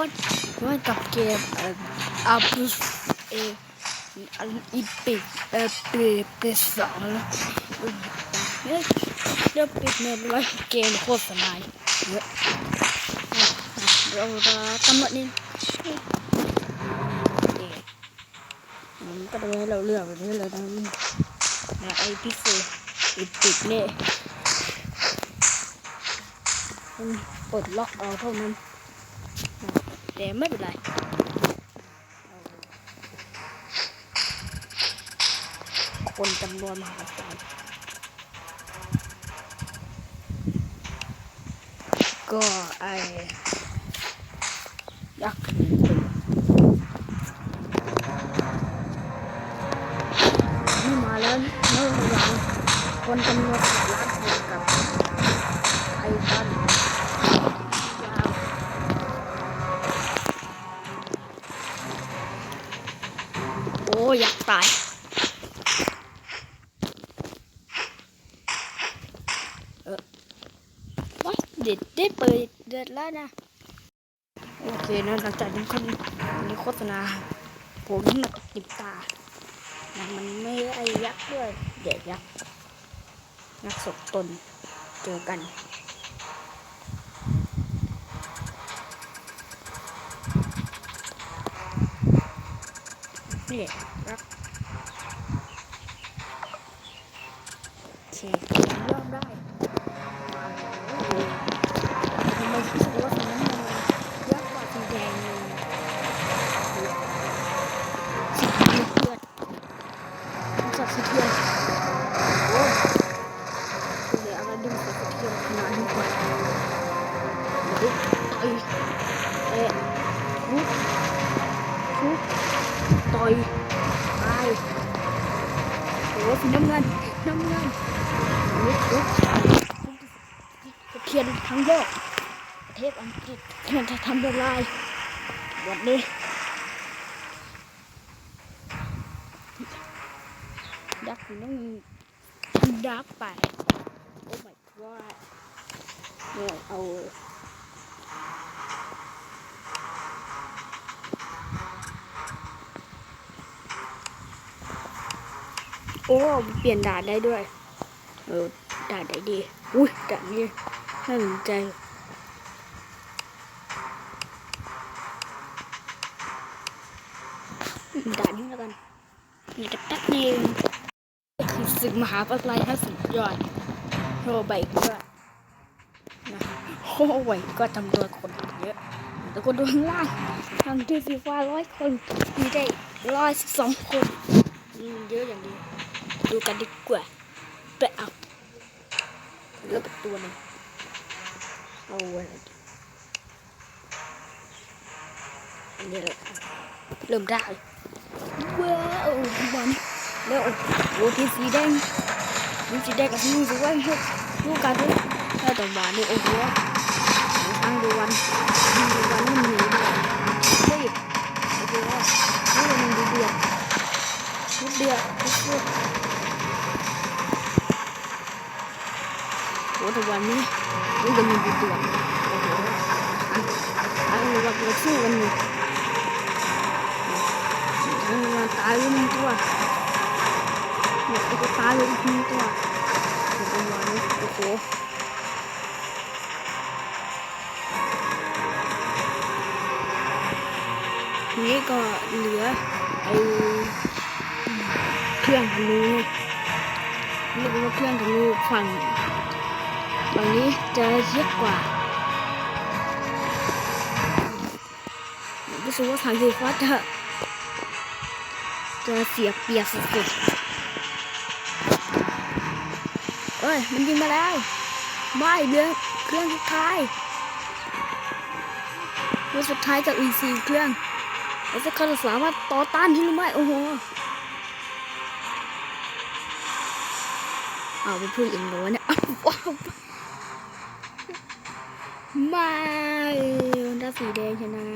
อนย้อนกับเกมอาบุสเออันอีปิกเอเปเปสองเนี่ยเดี๋ยวปิดเมนไว้เกมโฆษณาเยอะเราจะกำหนดนี่มันก็จะให้เราเลือกแบบนี้เลยนะนะไอพิเศษอีปิกเนี่ยมันปลดล็อกเอาเท่านั้น แต่ไม่เป็นไรคนจำนวนมหาศาลก็ไอยักษ์นี่มาแล้วเมื่อระหว่างคนจำนวน โอ้อยากตายเออว้าเด็ดได้เปิดเดือดแล้วนะ โอเคนะหลังจากนี้คนนี้โฆษณา ผมหนักติดตานะมันไม่ไอ้ยักษ์ด้วยเด็กยักษ์นักสกตนเจอกันนี่ รักโอเคเริ่มได้ทำไมรู้สึกว่าสีน้ำเงินมันเยอะกว่าสีแดงเลยสีเลือดมันสับสะเทือนโอ้คือเหลืออะไดึงสับสะเทือนขนาดนี้กว่าลุกต่อยเตะทุบทุบต่อยตายโอ้สีน้ำเงิน น้ำเงินลุกลุกตะเคียนทั้งโลกประเทศอังกฤษกำลังจะทำละลายวันนี้ยักษ์สีน้ำเงินดับไป โอ้ my god เนี่ยเอา โอ้เปลี่ยนด่านได้ด้วย เออด่านไหนดี อุ้ยด่านนี้น่าสนใจด่านนี้แล้วกันนี่จะแป๊บนึงคือศึกมหาปลายทั้งสุดยอดโรใบก็นะโอ้ไหวก็จำนวนคนเยอะแต่คนดูข้างล่างทำที่ฟีฟ้าร้อยคนมีได้ร้อยสิบสองคนอืมเยอะอย่างนี้ ดูกันดีกว่าไปเอาแล้วเป็นตัวนึงเอาอะไรอันนี้เลยเริ่มได้ว้าววันแล้วโอ้ที่สีแดงนี่สีแดงกับสีสวยเฮ้ยดูกันเลยถ้าต่อมาเนี่ยโอ้โหทางดูวันดูวันนี่มันหนีด้วยเฮ้ยโอ้โหนี่มันดูเดือดดูเดือดดูเดือด โอ้ แต่วันนี้มันจะมีดูเดือดโอ้โหอันอันนี้ว่าเราสู้กันอยู่ทั้งวันตายเลยหนึ่งตัวเนี่ยไอ้ก็ตายเลยอีกหนึ่งตัวเดี๋ยวเป็นวันนี้โอ้โหทีนี้ก็เหลือไอ้เครื่องธนูเรียกว่าเครื่องธนูฝั่ง ฝั่งนี้เจะเยอะกว่ารู้สึกว่าทางสีฟ้าจะจะเสียเปียบสุดๆเอ้ย มันยิงมาแล้วไม่เรืองเครื่องสุดท้ายเครื่องสุดท้ายจากอีซีเครื่องแล้วจะเขาจะสามารถต่อต้านที่หรือไม่โอ้โหเอาวไปพูดอย่างโน้นเนี่ยว้าว ไม่วันด้าสีแดงชนะ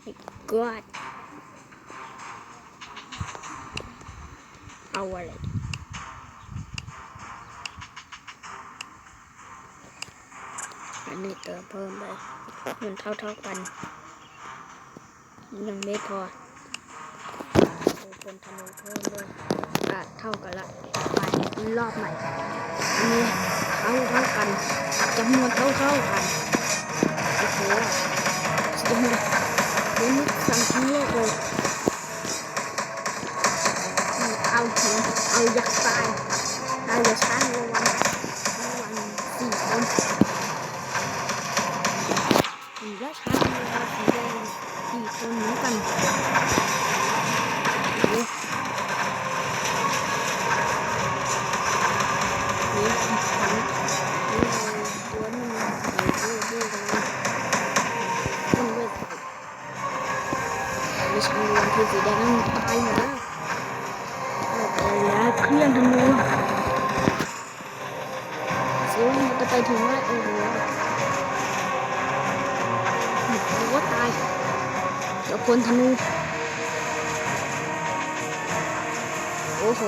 ไอ้กอดเอาอะไรอันนี้เติมเพิ่มไปมันเท่าๆกัน ยังไม่พอ คนธนูเพิ่มด้วยอะเท่ากันละไปรอบใหม่อันนี้เท่าเท่ากันจำนวนเท่าเท่ากันโอ้โหจำนวนเดี๋ยวนี้สั่งทั้งโลกเลยเอาหินเอายักษ์ตายเอาอย่าช้างระวังระวังสี่คนหรือว่าช้างระวังสีแดงสี่คนเหมือนกัน ดี๋ยวคนธนูโอ้โห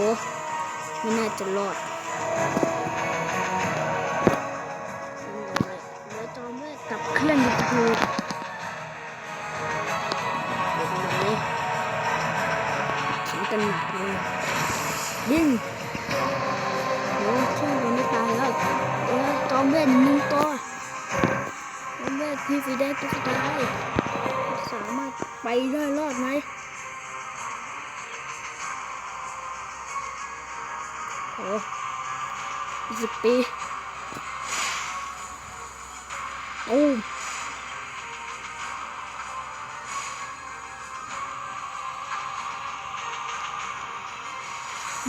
ไม่น่าจะรอดเดี๋ยวจอมเวทกับเครื่องยิงธนูโอ้โหถึงกันหนักเลยยิงโอ้เครื่องยังไม่ตายแล้วเออจอมเวทหนึ่งตัวจอมเวทพี่สีแดงตัวสุดท้าย สามารถไปได้รอดไหมโอ้สิบปีโอ้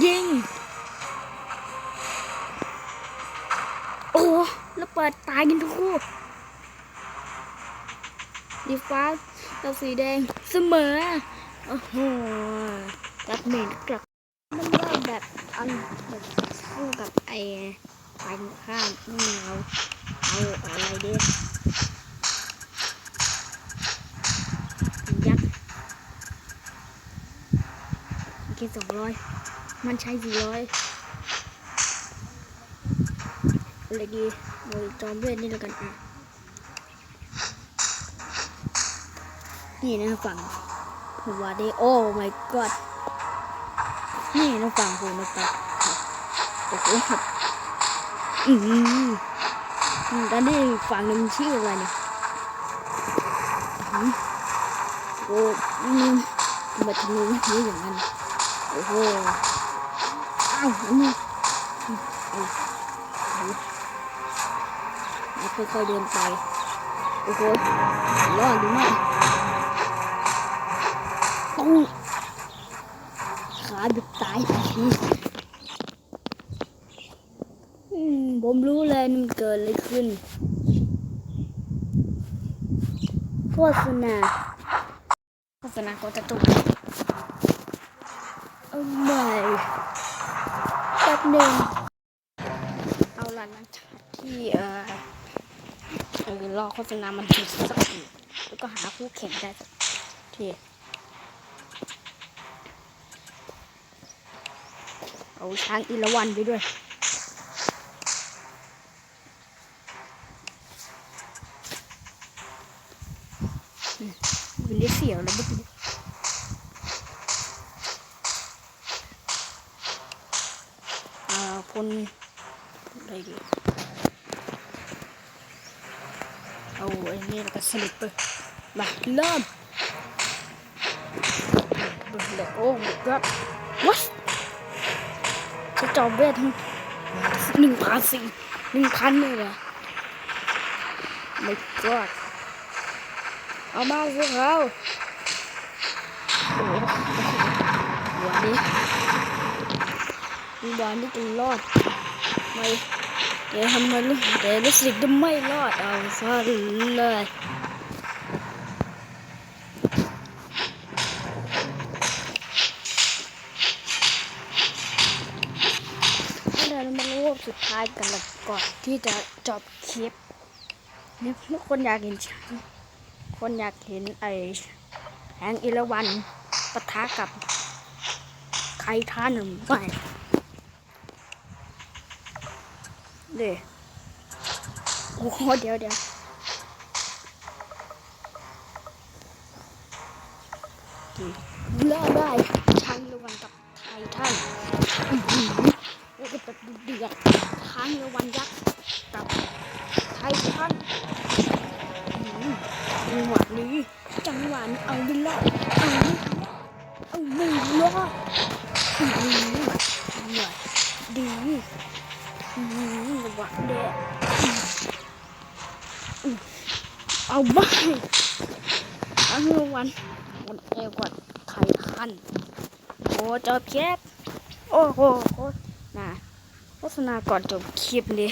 ยิง โอ้ แล้วเปิดตายกันทุกคู่ดีฟ้า กับสีแดงเสมอ โอ้โหกลับหนึ่งกลับมันว่าแบบอันแบบสู้กับไอ้ฝ่ายข้ามนี่เอาเอาอะไรดียักษ์โอเคสองร้อยมันใช้สี่ร้อยอะไรดีโดยจอมเวทนี่แล้วกันอะ นี่นะฝั่งหัวเดโอ้ my god นี่น้องฟังผมนะครับโอ้โหครับอืมด้านนี้ฝั่งหนึ่งชื่ออะไรเนี่ยอื้อหือโอ้อืมมาทำมือนี่อย่างนั้นโอ้โหอ้าวอันนี้เอาเอาแล้วค่อยๆเดินไป โอ้โหรอดหรือไม่ ตายทีอืมผมรู้เลยมันเกิดอะไรขึ้นโฆษณาโฆษณาก็จะตุกเอาใหม่แป๊บหนึ่งเอาละหลังจากที่เอ่อเออรอโฆษณามันถึงสักทีแล้วก็หาคู่แข่งได้สักที เอาช้างอีละวันไปด้วย มันได้เสียวแล้วเมื่อกี้อ่าพลอะไรดีเอาไอ้นี่แล้วก็สลิปไปมาเริ่มเบิ่งเลยโอ้ my god what จอมเวทหนึ่งพันสี่หนึ่งพันเลยเหรอไม่กอดเอามาพวกเราโอ้โหวันนี้วันนี้จะรอดไม่เดี๋ยวทำมันเดี๋ยวรู้สึกจะไม่รอดเอาซะเลย เดี๋ยวเรามารูปสุดท้าย กันเลยก่อนที่จะจบคลิปเนี่ยทุกคนอยากเห็นช้างคนอยากเห็นไอ้แหงอิรวันปะทะกับใครท่านหรือไม่เด้โอ้อ้โหเดี๋ยวเดี๋ยวเล่าได้ทางระหวันกับไททัน อื้อหือโอ้เป็นแบบเดือดทางระวันยักษ์กับไททันจังหวะนี้จังหวะนี้เอาไม่รอดเอาไม่เอาไม่รอดอื้อหือจังหดีอื้อหือระหวะเด็ดเอาไปเอางินวันวันเอวกว่าไทยคันโอ้จอบคลิปโอ้โห ษณาก่อนจบคลิปนี้